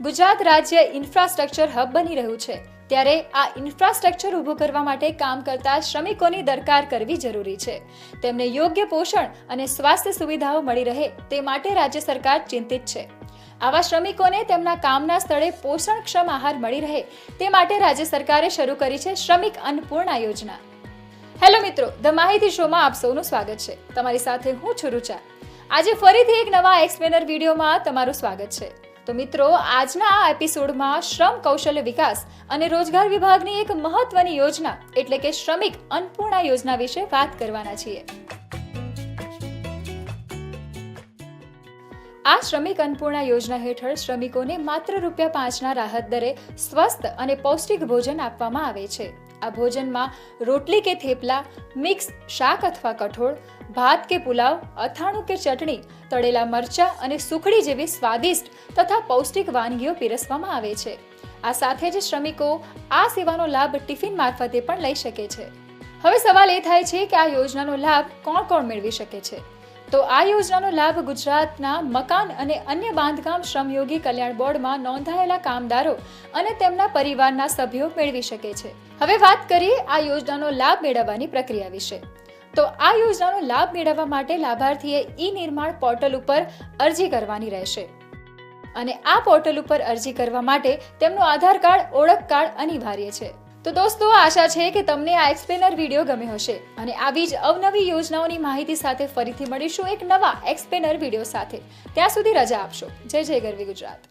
ગુજરાત રાજ્ય infrastructure hub બની રહ્યું છે. ત્યારે આ ઇન્ફ્રાસ્ટ્રક્ચર ઊભું કરવા માટે કામ કરતા શ્રમિકોની દરકાર કરવી જરૂરી છે. તેમને યોગ્ય પોષણ અને સ્વાસ્થ્ય સુવિધાઓ મળી રહે તે માટે રાજ્ય સરકાર ચિંતિત છે. આવા શ્રમિકોને તેમના કામના સ્થળે પોષણક્ષમ આહાર મળી રહે તે માટે રાજ્ય સરકારે શરૂ કરી છે શ્રમિક અન્નપૂર્ણા યોજના. હેલો મિત્રો, ધ માહિતી શોમાં આપ સૌનું સ્વાગત છે. તમારી સાથે હું છું રૂચા આજે ફરીથી એક નવા એક્સપ્લેનર વિડીયોમાં તમારું સ્વાગત છે. તો મિત્રો, આજના આ એપિસોડમાં શ્રમ કૌશલ્ય વિકાસ અને રોજગાર વિભાગની એક મહત્વની યોજના, એટલે કે શ્રમિક અન્નપૂર્ણા યોજના વિશે વાત કરવાના છીએ. આ શ્રમિક અન્નપૂર્ણા યોજના હેઠળ શ્રમિકોને માત્ર રૂપિયા પાંચના રાહત દરે સ્વસ્થ અને પૌષ્ટિક ભોજન આપવામાં આવે છે. આ ભોજનમાં રોટલી કે થેપલા, મિક્સ શાક અથવા કઠોળ, ભાત કે પુલાવ, અથાણું કે ચટણી, તળેલા મરચાં અને સુખડી જેવી સ્વાદિષ્ટ તથા પૌષ્ટિક વાનગીઓ પીરસવામાં આવે છે. આ સાથે જ શ્રમિકો આ સેવાનો લાભ ટિફિન મારફતે પણ લઈ શકે છે. હવે સવાલ એ થાય છે કે આ યોજનાનો લાભ કોણ કોણ મેળવી શકે છે? તો આ યોજનાનો લાભ ગુજરાતના મકાન અને અન્ય બાંધકામ શ્રમયોગી કલ્યાણ બોર્ડમાં નોંધાયેલા કામદારો અને તેમના પરિવારના સભ્યો મેળવી શકે છે. હવે વાત કરીએ આ યોજનાનો લાભ મેળવવાની પ્રક્રિયા વિશે. તો આ યોજનાનો લાભ મેળવવા માટે લાભાર્થીએ ઈ નિર્માણ પોર્ટલ ઉપર અરજી કરવાની રહેશે. અને આ પોર્ટલ ઉપર અરજી કરવા માટે તેમનું આધાર કાર્ડ, ઓળખ કાર્ડ અનિવાર્ય છે. તો દોસ્તો, આશા છે કે તમને આ એક્સપ્લેનર વીડિયો ગમ્યો હશે અને આવી જ અવનવી યોજનાઓની માહિતી સાથે ફરીથી મળીશું એક નવા એક્સપ્લેનર વીડિયો સાથે. ત્યાં સુધી રજા આપશો. જય જય ગરવી ગુજરાત.